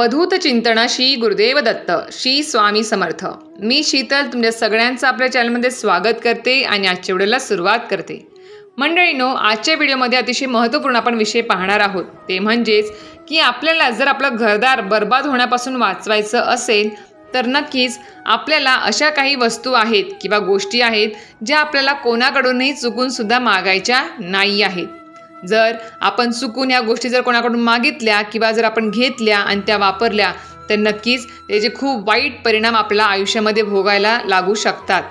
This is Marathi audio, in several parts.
अवधूत चिंतनाशी श्री गुरुदेव दत्त श्री स्वामी समर्थ. मी शीतल तुमच्या सगळ्यांचं आपल्या चॅनलमध्ये स्वागत करते आणि आजच्या व्हिडिओला सुरुवात करते. मंडळीनो आजच्या व्हिडिओमध्ये अतिशय महत्त्वपूर्ण आपण विषय पाहणार आहोत. ते म्हणजेच की आपल्याला जर आपलं घरदार बर्बाद होण्यापासून वाचवायचं असेल तर नक्कीच आपल्याला अशा काही वस्तू आहेत किंवा गोष्टी आहेत ज्या आपल्याला कोणाकडूनही चुकूनसुद्धा मागायच्या नाही आहेत. जर आपण चुकून या गोष्टी जर कोणाकडून मागितल्या किंवा जर आपण घेतल्या आणि त्या वापरल्या तर नक्कीच त्याचे खूप वाईट परिणाम आपल्या आयुष्यामध्ये भोगायला लागू शकतात.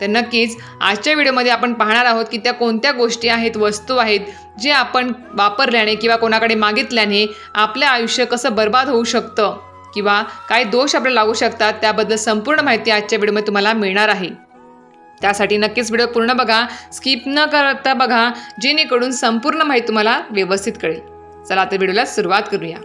तर नक्कीच आजच्या व्हिडिओमध्ये आपण पाहणार आहोत की त्या कोणत्या गोष्टी आहेत वस्तू आहेत जे आपण वापरल्याने किंवा कोणाकडे मागितल्याने आपलं आयुष्य कसं बर्बाद होऊ शकतं किंवा काय दोष आपल्याला लागू शकतात त्याबद्दल संपूर्ण माहिती आजच्या व्हिडिओमध्ये तुम्हाला मिळणार आहे. त्यासाठी नक्कीच व्हिडिओ पूर्ण बघा स्किप न करता बघा जेणेकरून संपूर्ण माहिती तुम्हाला व्यवस्थित कळेल. चला तर व्हिडिओला सुरुवात करूया.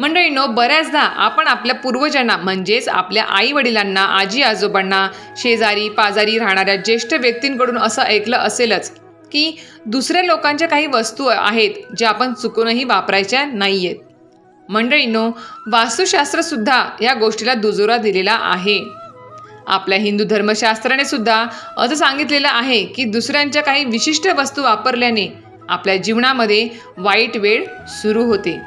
मंडळीनो बऱ्याचदा आपण आपल्या पूर्वजांना म्हणजेच आपल्या आई वडिलांना आजी आजोबांना शेजारी पाजारी राहणाऱ्या ज्येष्ठ व्यक्तींकडून असं ऐकलं असेलच की दुसऱ्या लोकांच्या काही वस्तू आहेत ज्या आपण चुकूनही वापरायच्या नाही आहेत मंडळीनो वास्तुशास्त्रसुद्धा या गोष्टीला दुजोरा दिलेला आहे. आपल्या हिंदू धर्मशास्त्राने सुद्धा असं सांगितलेलं आहे की दुसऱ्यांच्या काही विशिष्ट वस्तू वापरल्याने आपल्या जीवनामध्ये वाईट वेळ सुरू होते.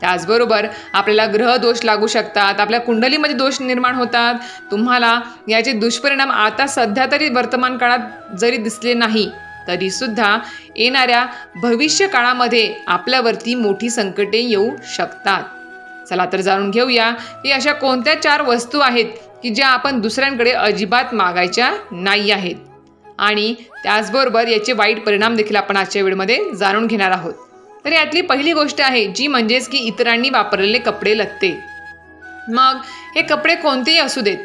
त्याचबरोबर आपल्याला ग्रह दोष लागू शकतात आपल्या कुंडलीमध्ये दोष निर्माण होतात. तुम्हाला याचे दुष्परिणाम आता सध्या तरी वर्तमान काळात जरी दिसले नाही तरीसुद्धा येणाऱ्या भविष्य काळामध्ये आपल्यावरती मोठी संकटे येऊ शकतात. चला तर जाणून घेऊया की अशा कोणत्या चार वस्तू आहेत की ज्या आपण दुसऱ्यांकडे अजिबात मागायच्या नाही आहेत. आणि त्याचबरोबर याचे वाईट परिणाम देखील आपण आजच्या व्हिडिओमध्ये जाणून घेणार आहोत. तर यातली पहिली गोष्ट आहे जी म्हणजेच की इतरांनी वापरलेले कपडे लत्ते. मग हे कपडे कोणतेही असू देत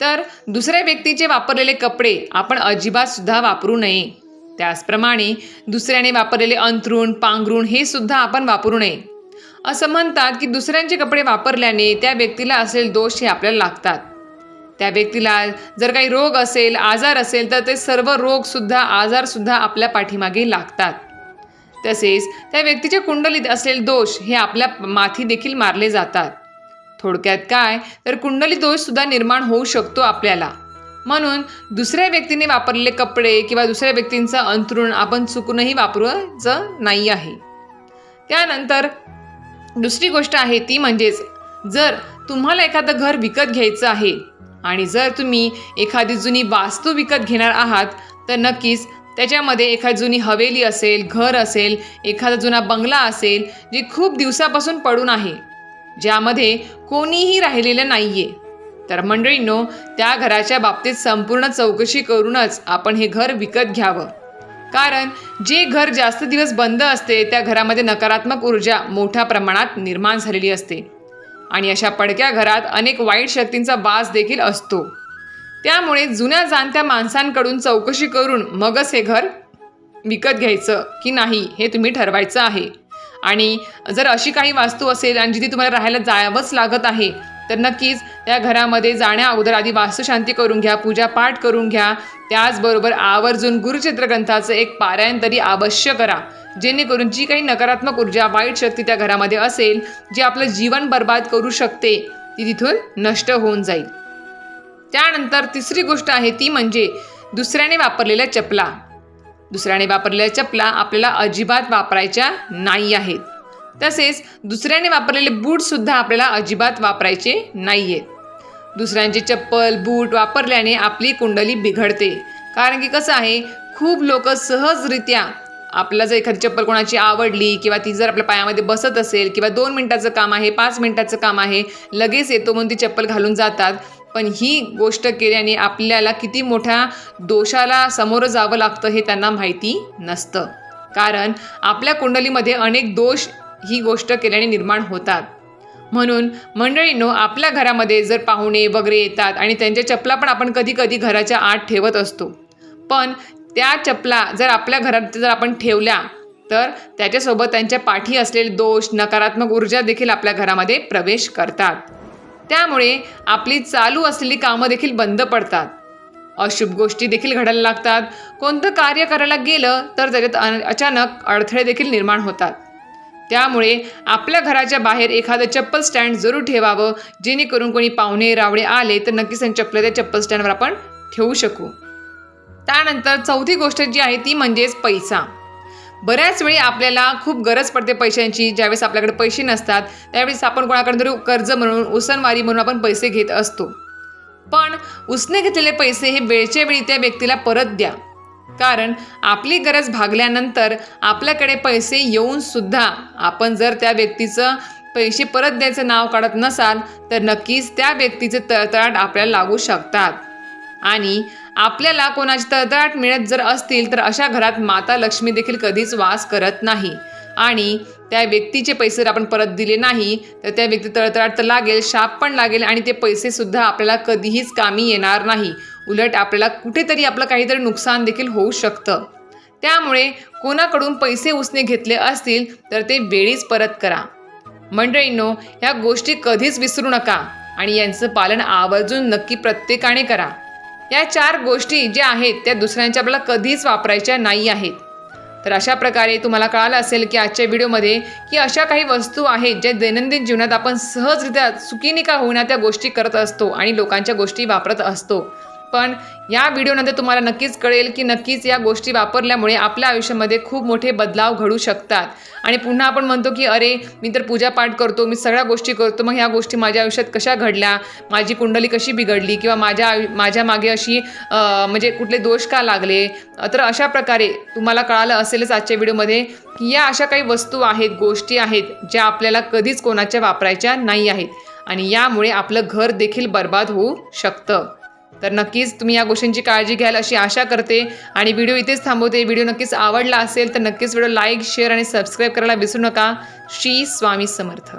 तर दुसऱ्या व्यक्तीचे वापरलेले कपडे आपण अजिबात सुद्धा वापरू नये. त्याचप्रमाणे दुसऱ्याने वापरलेले अंथरूण पांघरूण हे सुद्धा आपण वापरू नये. असं म्हणतात की दुसऱ्यांचे कपडे वापरल्याने त्या व्यक्तीला असलेले दोष हे आपल्याला लागतात. त्या व्यक्तीला जर काही रोग असेल आजार असेल तर ते सर्व रोगसुद्धा आजारसुद्धा आपल्या पाठीमागे लागतात. तसेच त्या व्यक्तीच्या कुंडलीत असलेले दोष हे आपल्या माथी देखील मारले जातात. थोडक्यात काय तर कुंडली दोषसुद्धा निर्माण होऊ शकतो आपल्याला. म्हणून दुसऱ्या व्यक्तीने वापरलेले कपडे किंवा दुसऱ्या व्यक्तींचं अंथरूण आपण चुकूनही वापरायचं नाही आहे. त्यानंतर दुसरी गोष्ट आहे ती म्हणजेच जर तुम्हाला एखादं घर विकत घ्यायचं आहे आणि जर तुम्ही एखादी जुनी वास्तू विकत घेणार आहात तर नक्कीच त्याच्यामध्ये एखादी जुनी हवेली असेल घर असेल एखादा जुना बंगला असेल जी खूप दिवसापासून पडून आहे ज्यामध्ये कोणीही राहिलेलं नाही आहे तर मंडळींनो त्या घराच्या बाबतीत संपूर्ण चौकशी करूनच आपण हे घर विकत घ्यावं. कारण जे घर जास्त दिवस बंद असते त्या घरामध्ये नकारात्मक ऊर्जा मोठ्या प्रमाणात निर्माण झालेली असते. आणि अशा पडक्या घरात अनेक वाईट शक्तींचा वास देखील असतो. त्यामुळे जुन्या जाणत्या माणसांकडून चौकशी करून मगच हे घर विकत घ्यायचं की नाही हे तुम्ही ठरवायचं आहे. आणि जर अशी काही वास्तू असेल आणि जिथे तुम्हाला राहायला जावंच लागत आहे तर नक्कीच त्या घरामध्ये जाण्या अगोदर आधी वास्तुशांती करून घ्या पूजापाठ करून घ्या. त्याचबरोबर आवर्जून गुरुचित्र ग्रंथाचं एक पारायण तरी अवश्य करा. जेणेकरून जी काही नकारात्मक ऊर्जा वाईट शक्ती त्या घरामध्ये असेल जी आपलं जीवन बर्बाद करू शकते ती तिथून नष्ट होऊन जाईल. त्यानंतर तिसरी गोष्ट आहे ती म्हणजे दुसऱ्याने वापरलेल्या चपला. दुसऱ्याने वापरलेल्या चपला आपल्याला अजिबात वापरायच्या नाही आहेत. तसेच दुसऱ्याने वापरलेले बूटसुद्धा आपल्याला अजिबात वापरायचे नाही आहेत दुसऱ्यांचे चप्पल बूट वापरल्याने आपली कुंडली बिघडते. कारण की कसं आहे खूप लोक सहजरित्या आपला जर एखादी चप्पल कोणाची आवडली किंवा ती जर आपल्या पायामध्ये बसत असेल किंवा दोन मिनटाचं काम आहे पाच मिनटाचं काम आहे लगेच येतो म्हणून ती चप्पल घालून जातात. पण ही गोष्ट केल्याने आपल्याला किती मोठ्या दोषाला समोरं जावं लागतं हे त्यांना माहिती नसतं. कारण आपल्या कुंडलीमध्ये अनेक दोष ही गोष्ट केल्याने निर्माण होतात. म्हणून मंडळींनो आपल्या घरामध्ये जर पाहुणे वगैरे येतात आणि त्यांच्या चपला पण आपण कधी कधी घराच्या आत ठेवत असतो. पण त्या चपला जर आपल्या घरात जर आपण ठेवल्या तर त्याच्यासोबत त्यांच्या पाठी असलेले दोष नकारात्मक ऊर्जा देखील आपल्या घरामध्ये प्रवेश करतात. त्यामुळे आपली चालू असलेली कामं देखील बंद पडतात. अशुभ गोष्टी देखील घडायला लागतात. कोणतं कार्य करायला गेलं तर त्याच्यात अचानक अडथळे देखील निर्माण होतात. त्यामुळे आपल्या घराच्या बाहेर एखादं चप्पल स्टँड जरूर ठेवावं. जेणेकरून कोणी पाहुणे रावळे आले तर नक्कीच चप्पल त्या चप्पल स्टँडवर आपण ठेवू शकू. त्यानंतर चौथी गोष्ट जी आहे ती म्हणजेच पैसा. बऱ्याच वेळी आपल्याला खूप गरज पडते पैशांची. ज्यावेळेस आपल्याकडे पैसे नसतात त्यावेळेस आपण कोणाकडे तरी कर्ज म्हणून उसनवारी म्हणून आपण पैसे घेत असतो. पण उसने घेतलेले पैसे हे वेळच्या वेळी त्या व्यक्तीला परत द्या. कारण आपली गरज भागल्यानंतर आपल्याकडे पैसे येऊन सुद्धा आपण जर त्या व्यक्तीचं पैसे परत द्यायचं नाव काढत नसाल तर नक्कीच त्या व्यक्तीचे तळतळाट आपल्याला लागू शकतात. आणि आपल्याला कोणाची तळतळाट मिळत जर असतील तर अशा घरात माता लक्ष्मी देखील कधीच वास करत नाही. आणि त्या व्यक्तीचे पैसे जर आपण परत दिले नाही तर त्या व्यक्ती तळतळाट तर लागेल शाप पण लागेल आणि ते पैसेसुद्धा आपल्याला कधीहीच कामी येणार नाही. उलट आपल्याला कुठेतरी आपलं काहीतरी नुकसान देखील होऊ शकतं. त्यामुळे कोणाकडून पैसे उसने घेतले असतील तर ते वेळीच परत करा. मंडळींनो ह्या गोष्टी कधीच विसरू नका आणि यांचं पालन आवर्जून नक्की प्रत्येकाने करा. या चार गोष्टी ज्या आहेत त्या दुसऱ्यांच्या आपल्याला कधीच वापरायच्या नाही आहेत. तर अशा प्रकारे तुम्हाला कळालं असेल की आजच्या व्हिडिओमध्ये की अशा काही वस्तू आहेत ज्या दैनंदिन जीवनात आपण सहजरित्या चुकीने का होईना त्या गोष्टी करत असतो आणि लोकांच्या गोष्टी वापरत असतो. पण या व्हिडिओनंतर तुम्हाला नक्कीच कळेल की नक्कीच या गोष्टी वापरल्यामुळे आपल्या आयुष्यामध्ये खूप मोठे बदलाव घडू शकतात. आणि पुन्हा आपण म्हणतो की अरे मी तर पूजापाठ करतो मी सगळ्या गोष्टी करतो मग ह्या गोष्टी माझ्या आयुष्यात कशा घडल्या? माझी कुंडली कशी बिघडली? किंवा माझ्या आयु माझ्या मागे अशी म्हणजे कुठले दोष का लागले? तर अशा प्रकारे तुम्हाला कळालं असेलच आजच्या व्हिडिओमध्ये की या अशा काही वस्तू आहेत गोष्टी आहेत ज्या आपल्याला कधीच कोणाच्या वापरायच्या नाही आहेत. आणि यामुळे आपलं घर देखील बर्बाद होऊ शकतं. तर नक्कीच तुम्ही या गोष्टींची काळजी घ्याल अशी आशा करते आणि व्हिडिओ इथेच थांबवते. व्हिडिओ नक्कीच आवडला असेल तर नक्कीच व्हिडिओ लाईक शेअर आणि सबस्क्राईब करायला विसरू नका. श्री स्वामी समर्थ.